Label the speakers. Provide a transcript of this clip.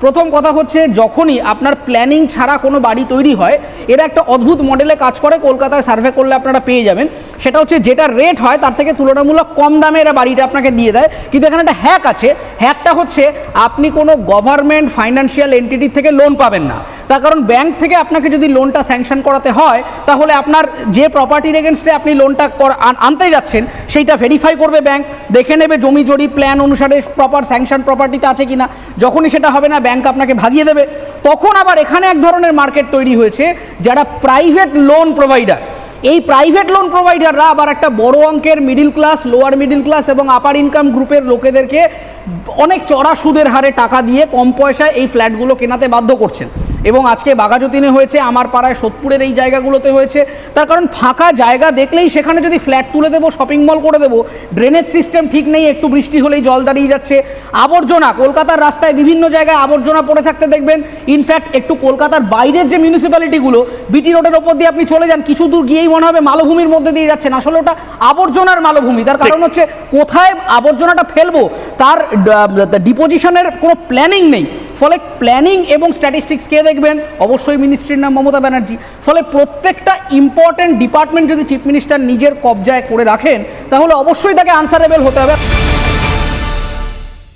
Speaker 1: প্রথম কথা হচ্ছে, যখনই আপনার প্ল্যানিং ছাড়া কোনো বাড়ি তৈরি হয়, এরা একটা অদ্ভুত মডেলে কাজ করে, কলকাতায় সার্ভে করলে আপনারা পেয়ে যাবেন। সেটা হচ্ছে, যেটা রেট হয়, তার থেকে তুলনামূলক কম দামে এরা বাড়িটা আপনাকে দিয়ে দেয়। কিন্তু এখানে একটা হ্যাক আছে। হ্যাকটা হচ্ছে, আপনি কোনো গভর্নমেন্ট ফাইন্যান্সিয়াল এন্টিটির থেকে লোন পাবেন না। তার কারণ ব্যাংক থেকে আপনাকে যদি লোনটা স্যাংশন করাতে হয়, তাহলে আপনার যে প্রপার্টির এগেনস্টে আপনি লোনটা আনতে যাচ্ছেন, সেইটা ভেরিফাই করবে ব্যাংক দেখে নেবে জমি জরি প্ল্যান অনুসারে প্রপার স্যাংশন প্রপার্টিতে আছে কিনা। যখনই সেটা হবে না ব্যাংক আপনাকে ভাগিয়ে দেবে। তখন আবার এখানে এক ধরনের মার্কেট তৈরি হয়েছে, যারা প্রাইভেট লোন প্রোভাইডার এই প্রাইভেট লোন প্রোভাইডাররা আবার একটা বড় অঙ্কের middle class lower middle class এবং আপার ইনকাম গ্রুপের লোকেদেরকে অনেক চড়া সুদের হারে টাকা দিয়ে কম পয়সায় এই ফ্ল্যাটগুলো কেনাতে বাধ্য করছেন। এবং আজকে বাঘাযতীনে হয়েছে আমার পাড়ায় সোদপুরের এই জায়গাগুলোতে হয়েছে। তার কারণ ফাঁকা জায়গা দেখলেই সেখানে যদি ফ্ল্যাট তুলে দেবো শপিং মল করে দেবো ড্রেনেজ সিস্টেম ঠিক নেই একটু বৃষ্টি হলেই জল দাঁড়িয়ে যাচ্ছে। আবর্জনা কলকাতার রাস্তায় বিভিন্ন জায়গায় আবর্জনা পড়ে থাকতে দেখবেন। ইনফ্যাক্ট একটু কলকাতার বাইরের যে মিউনিসিপ্যালিটিগুলো বিটি রোডের ওপর দিয়ে আপনি চলে যান কিছু দূর গিয়েই মনে হবে মালভূমির মধ্যে দিয়ে যাচ্ছেন। আসলে ওটা আবর্জনার মালভূমি। তার কারণ হচ্ছে কোথায় আবর্জনাটা ফেলব তার ডিপোজিশনের কোনো প্ল্যানিং নেই। ফলে প্ল্যানিং এবং স্ট্যাটিস্টিক্স কে দেখবেন? অবশ্যই মিনিস্ট্রির নাম মমতা ব্যানার্জি। ফলে প্রত্যেকটা ইম্পর্টেন্ট ডিপার্টমেন্ট যদি চিফ মিনিস্টার নিজের কবজায় করে রাখেন, তাহলে অবশ্যই তাকে আনসারেবল হতে হবে।